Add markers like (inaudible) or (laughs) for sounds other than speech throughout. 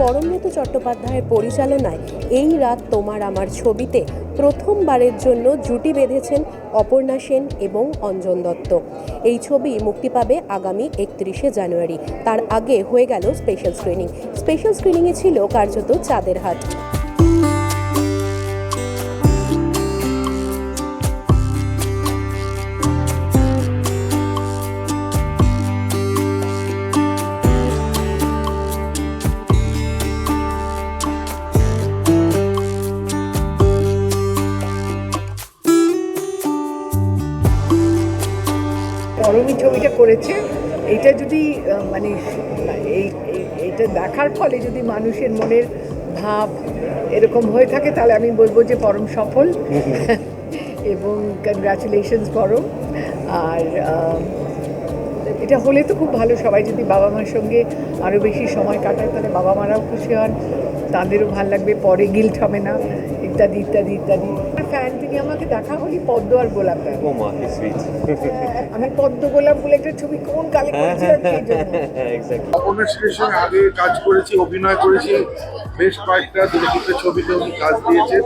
পরমব্রত চট্টোপাধ্যায়ের পরিচালনায় এই রাত তোমার আমার ছবিতে প্রথমবারের জন্য জুটি বেঁধেছেন অপর্ণা সেন এবং অঞ্জন দত্ত। এই ছবি মুক্তি পাবে আগামী একত্রিশে জানুয়ারি। তার আগে হয়ে গেল স্পেশাল স্ক্রিনিং স্পেশাল স্ক্রিনিংয়ে ছিল কার্যত চাঁদের হাট। পরমী ছবিটা করেছে এটা যদি মানে এই এইটা দেখার ফলে যদি মানুষের মনের ভাব এরকম হয়ে থাকে তাহলে আমি বলব যে পরম সফল। (laughs) এবং কনগ্রাচুলেশনস পরম। আর এটা হলে তো খুব ভালো সবাই যদি বাবা মার সঙ্গে আরও বেশি সময় কাটায় তাহলে বাবা মারাও খুশি হন তাদেরও ভালো লাগবে পরে গিল্ট হবে না ইত্যাদি ইত্যাদি ইত্যাদি। ফ্যান তিনি আমাকে দেখা হলি পদ্ম আর গোলাপ গায়ে। ও মা কি সুইট আমি পদ্ম গোলাপ বলে একটা ছবি কোন কালে করেছিলাম কে জানে। এক্স্যাক্টলি সঙ্গে আগে কাজ করেছি অভিনয় করেছি বেশ কয়েকটা দুর্নীতির ছবিতে উনি কাজ দিয়েছেন।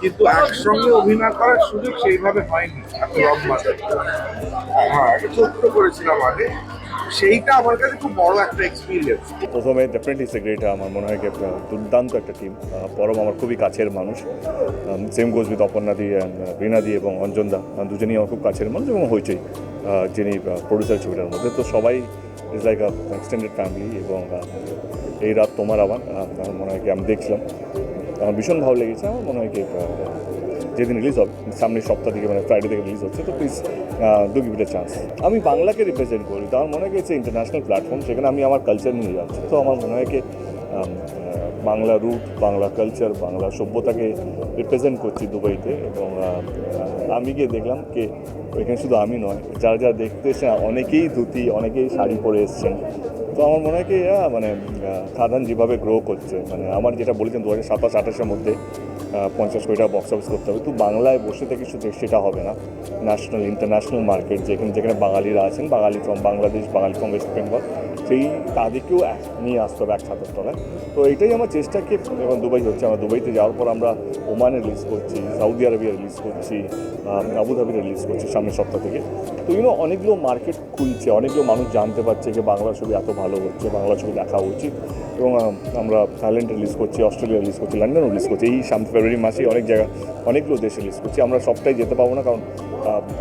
কিন্তু একসঙ্গে অভিনয় করার সুযোগ সেইভাবে হয়নি এত লম্বা হ্যাঁ একটা ছোট্ট করেছিলাম আগে। সেইটা আমার কাছে খুব বড় একটা এক্সপিরিয়েন্স প্রথমে ডেফিনেটলি সেগ্রেটা আমার মনে হয় আহ, দুর্দান্ত একটা টিম পরম আমার খুবই কাছের মানুষ। সেম গোজ উইথ অপর্ণাদি রীনাদি এবং অঞ্জনদা। দুজনেই আমার খুব কাছের মানুষ এবং হইচই যিনি প্রডিউসার ছবিটার মধ্যে। তো সবাই ইজ লাইক এক্সটেন্ডেড ফ্যামিলি এবং এই রাত তোমার আমার মনে হয় কি আমি দেখছিলাম। আমার ভীষণ ভালো লেগেছে। আমার মনে হয় কি যেদিন রিলিজ হবে, সামনের সপ্তাহ থেকে মানে ফ্রাইডে থেকে রিলিজ হচ্ছে, তো please do give it chance আমি বাংলাকে রিপ্রেজেন্ট করি তো আমার মনে হয় ইটস ইন্টারন্যাশনাল প্ল্যাটফর্ম সেখানে আমি আমার কালচার নিয়ে যাচ্ছি। তো আমার মনে হয় কি বাংলা রুট বাংলা কালচার বাংলা সভ্যতাকে রিপ্রেজেন্ট করছি দুবাইতে, এবং আমি গিয়ে দেখলাম কি, এখানে শুধু আমি নয়, যারা যারা দেখতে এসে অনেকেই ধুতি, অনেকেই শাড়ি পরে এসছেন। তো আমার মনে হয় কি মানে খাদান যেভাবে গ্রো করছে মানে আমার যেটা বলেছেন দু হাজার সাতাশ, আঠাশের মধ্যে পঞ্চাশ কোটি টাকা বক্স অফিস করতে হবে। তো বাংলায় বসে থেকে শুধু সেটা হবে না ন্যাশনাল ইন্টারন্যাশনাল মার্কেট যেখানে যেখানে বাঙালিরা আছেন Bangali from Bangladesh Bangali from West Bengal সেই তাদেরকেও নিয়ে আসতে হবে এক ছাত্র তলায় তো এটাই আমার চেষ্টা কি এখন দুবাই হচ্ছে আমরা দুবাইতে যাওয়ার পর আমরা ওমানে রিলিজ করছি সৌদি আরবিয়া রিলিজ করছি আম, আবুধাবিতে রিলিজ করছি সামনের সপ্তাহ থেকে। তো ইউনো অনেকগুলো মার্কেট খুলছে অনেকগুলো মানুষ জানতে পারছে যে বাংলা ছবি এত ভালো হচ্ছে বাংলা ছবি দেখা উচিত। এবং আমরা থাইল্যান্ড রিলিজ করছি অস্ট্রেলিয়া রিলিজ করছি লন্ডন রিলিজ করছি এই সামনে ফেব্রুয়ারি মাসেই অনেক জায়গা, অনেকগুলো দেশে রিলিজ করছি। আমরা সবটাই যেতে পারব না, কারণ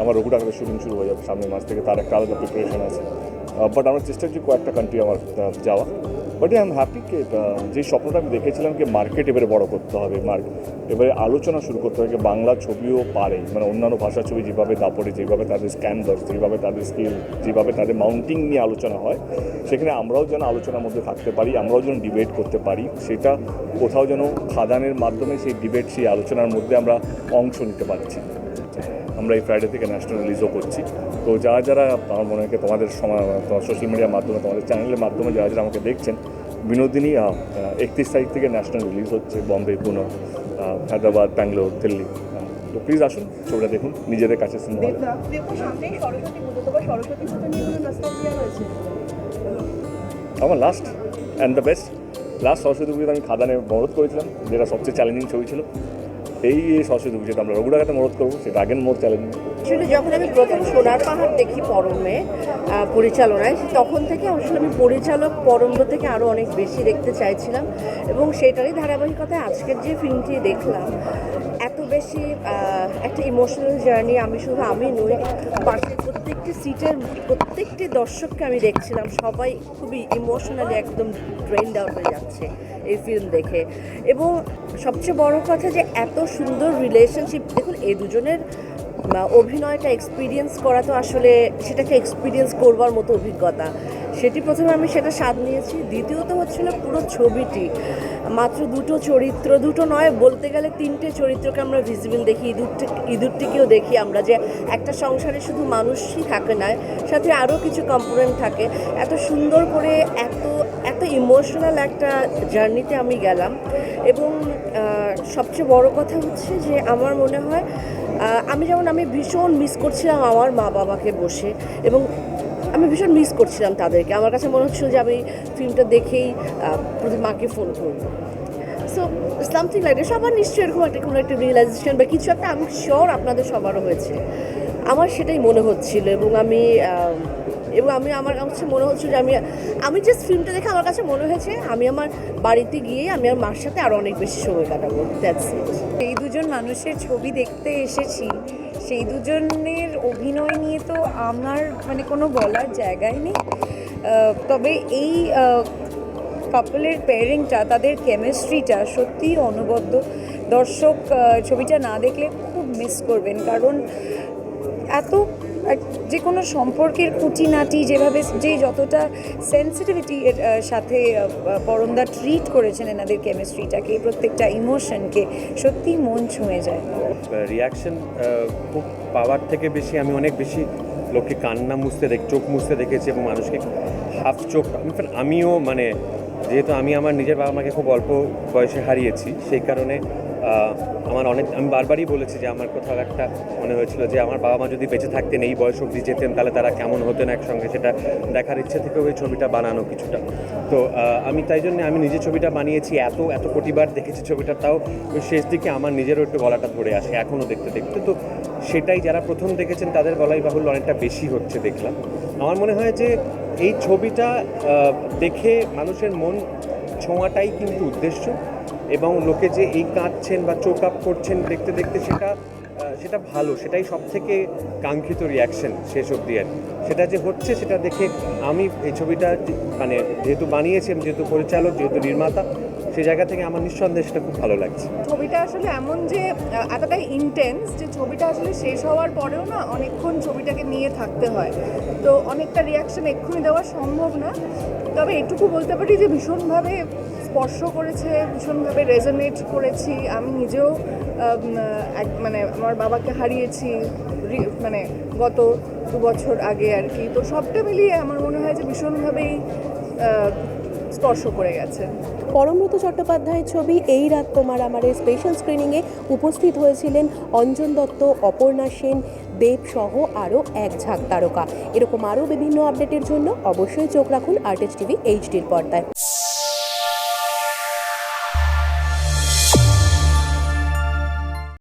আমার রঘু ডাকাতের শুটিং শুরু হয়ে যাবে সামনের মাস থেকে, তার একটা আলাদা প্রিপারেশন আছে। বাট আমার চেষ্টা করছি কয়েকটা কান্ট্রি আমার যাওয়া বাট আই এম হ্যাপি যে স্বপ্নটা আমি দেখেছিলাম কি মার্কেট এবারে বড় করতে হবে মার্কেট এবারে আলোচনা শুরু করতে হবে যে বাংলা ছবিও পারে মানে অন্যান্য ভাষা ছবি যেভাবে দাপড়ে যেভাবে তাদের স্ক্যান্ডার যেভাবে তাদের স্কিল যেভাবে তাদের মাউন্টিং নিয়ে আলোচনা হয়, সেখানে আমরাও যেন আলোচনার মধ্যে থাকতে পারি, আমরাও যেন ডিবেট করতে পারি, সেটা কোথাও যেন খাদানের মাধ্যমে সেই ডিবেট সেই আলোচনার মধ্যে আমরা অংশ নিতে পারছি। আমরা এই ফ্রাইডে থেকে ন্যাশনাল রিলিজও করছি। তো যারা যারা আমার মনে হয় তোমাদের সোশ্যাল মিডিয়ার মাধ্যমে তোমাদের চ্যানেলের মাধ্যমে যারা যারা আমাকে দেখছেন বিনোদিনী একত্রিশ তারিখ থেকে ন্যাশনাল রিলিজ হচ্ছে বম্বে পুনে হায়দ্রাবাদ ব্যাঙ্গালোর দিল্লি তো প্লিজ আসুন ছবিটা দেখুন নিজেদের কাছে সিনেমা আমার last and the best last Saraswati পুজোতে আমি খাদানে মরদ করেছিলাম যেটা সবচেয়ে চ্যালেঞ্জিং ছবি ছিল। এই সরস্বতী পুজোতে আমরা রঘুরাঘাটে মরদ করব, সেটা আগের মোড় চ্যালেঞ্জ আসলে যখন আমি প্রথম সোনার পাহাড় দেখি পরমে পরিচালনায়, তখন থেকে আসলে আমি পরিচালক পরম্ব থেকে আরও অনেক বেশি দেখতে চাইছিলাম। এবং সেটারই ধারাবাহিকতায় আজকের যে ফিল্মটি দেখলাম, এত বেশি ইমোশনাল জার্নি আমি শুধু আমি নই পাশের প্রত্যেকটি সিটের প্রত্যেকটি দর্শককে আমি দেখছিলাম। সবাই খুবই ইমোশনালি একদম ট্রেন আউট হয়ে যাচ্ছে এই ফিল্ম দেখে। এবং সবচেয়ে বড় কথা যে এত সুন্দর রিলেশনশিপ দেখুন এই দুজনের অভিনয়টা এক্সপিরিয়েন্স করা তো আসলে সেটাকে এক্সপিরিয়েন্স করবার মতো অভিজ্ঞতা। সেটি প্রথমে আমি সেটা স্বাদ নিয়েছি। দ্বিতীয়ত হচ্ছিল পুরো ছবিটি। মাত্র দুটো চরিত্র, দুটো নয়, বলতে গেলে তিনটে চরিত্রকে আমরা ভিজিবল দেখি, ইঁদুরটি, ইঁদুরটিকেও দেখি আমরা যে একটা সংসারে শুধু মানুষই থাকে না, সাথে আরও কিছু কম্পোনেন্ট থাকে। এত সুন্দর করে, এত এত ইমোশনাল একটা জার্নিতে আমি গেলাম। এবং সবচেয়ে বড় কথা হচ্ছে যে আমার মনে হয় আমি যেমন, আমি ভীষণ মিস করছিলাম আমার মা বাবাকে বসে এবং আমি ভীষণ মিস করছিলাম তাদেরকে। আমার কাছে মনে হচ্ছিল যে আমি ফিল্মটা দেখেই মাকে ফোন করব। সো সামথিং লাইক সবার নিশ্চয়ই এরকম একটা, কোনো একটা রিয়েলাইজেশন বা কিছু একটা আমি শিওর আপনাদের সবারও হয়েছে। আমার সেটাই মনে হচ্ছিল এবং আমি এবং আমি আমার কাছে মনে হচ্ছিল যে আমি আমি জাস্ট ফিল্মটা দেখে আমার কাছে মনে হয়েছে আমি আমার বাড়িতে গিয়ে আমি আমার মার সাথে আরও অনেক বেশি সময় কাটাবো দ্যাটস সেই দুজন মানুষের ছবি দেখতে এসেছি, সেই দুজনের অভিনয় নিয়ে তো আমার মানে কোনো বলার জায়গাই নেই। তবে এই কাপলের পেয়ারিংটা তাদের কেমিস্ট্রিটা সত্যিই অনবদ্য। দর্শক ছবিটা না দেখলে খুব মিস করবেন, কারণ এত যে কোনো সম্পর্কের খুঁটিনাটি যেভাবে, যে যতটা সেন্সিটিভিটি এর সাথে পরমদা ট্রিট করেছেন এনাদের কেমিস্ট্রিটাকে প্রত্যেকটা ইমোশনকে সত্যিই মন ছুঁয়ে যায়। রিয়াকশন খুব পাওয়ার থেকে বেশি, আমি অনেক বেশি লোককে কান্না মুছতে দেখ, চোখ মুছতে দেখেছি এবং মানুষকে হাফ চোখ আমিও মানে যেহেতু আমি আমার নিজের বাবা মাকে খুব অল্প বয়সে হারিয়েছি, সেই কারণে আমার অনেক, আমি বারবারই বলেছি যে আমার কোথাও একটা মনে হয়েছিল যে আমার বাবা মা যদি বেঁচে থাকতেন, এই বয়স অবধি যেতেন, তাহলে তারা কেমন হতেন একসঙ্গে, সেটা দেখার ইচ্ছে থেকেও ওই ছবিটা বানানো কিছুটা। তো আমি তাই জন্য আমি নিজে ছবিটা বানিয়েছি, এত এত কোটিবার দেখেছি ছবিটা, তাও শেষ দিকে আমার নিজেরও একটু গলাটা ধরে আসে এখনও দেখতে দেখতে। তো সেটাই যারা প্রথম দেখেছেন, তাদের গলাই বাহুল্য অনেকটা বেশি হচ্ছে দেখলাম। আমার মনে হয় যে এই ছবিটা দেখে মানুষের মন ছোঁয়াটাই কিন্তু উদ্দেশ্য। এবং লোকে যে এই কাঁদছেন বা চোখ আপ করছেন দেখতে দেখতে সেটা সেটা ভালো, সেটাই সব থেকে কাঙ্ক্ষিত রিয়াকশন শেষ অবধি আর। সেটা যে হচ্ছে সেটা দেখে আমি এই ছবিটা মানে যেহেতু বানিয়েছি, আমি যেহেতু পরিচালক, যেহেতু নির্মাতা, সেই জায়গা থেকে আমার নিঃসন্দেহে সেটা খুব ভালো লাগছে। ছবিটা আসলে এমন যে এতটাই ইন্টেন্স যে ছবিটা আসলে শেষ হওয়ার পরেও না অনেকক্ষণ ছবিটাকে নিয়ে থাকতে হয়। তো অনেকটা রিয়াকশন এক্ষুনি দেওয়া সম্ভব না। তবে এটুকু বলতে পারি যে ভীষণভাবে স্পর্শ করেছে, ভীষণভাবে রেজনেট করেছি। আমি নিজেও এক মানে আমার বাবাকে হারিয়েছি মানে গত দু বছর আগে আর কি। তো সবটা মিলিয়ে আমার মনে হয় যে ভীষণভাবেই স্পর্শ করে গেছে। পরমব্রত চট্টোপাধ্যায়ের ছবি এই রাত তোমার আমারের স্পেশাল স্ক্রিনিংয়ে উপস্থিত হয়েছিলেন অঞ্জন দত্ত, অপর্ণা সেন, দেব সহ আরও এক ঝাঁক তারকা। এরকম আরও বিভিন্ন আপডেটের জন্য অবশ্যই চোখ রাখুন আর্টিস্ট টিভি এইচডির পর্দায়।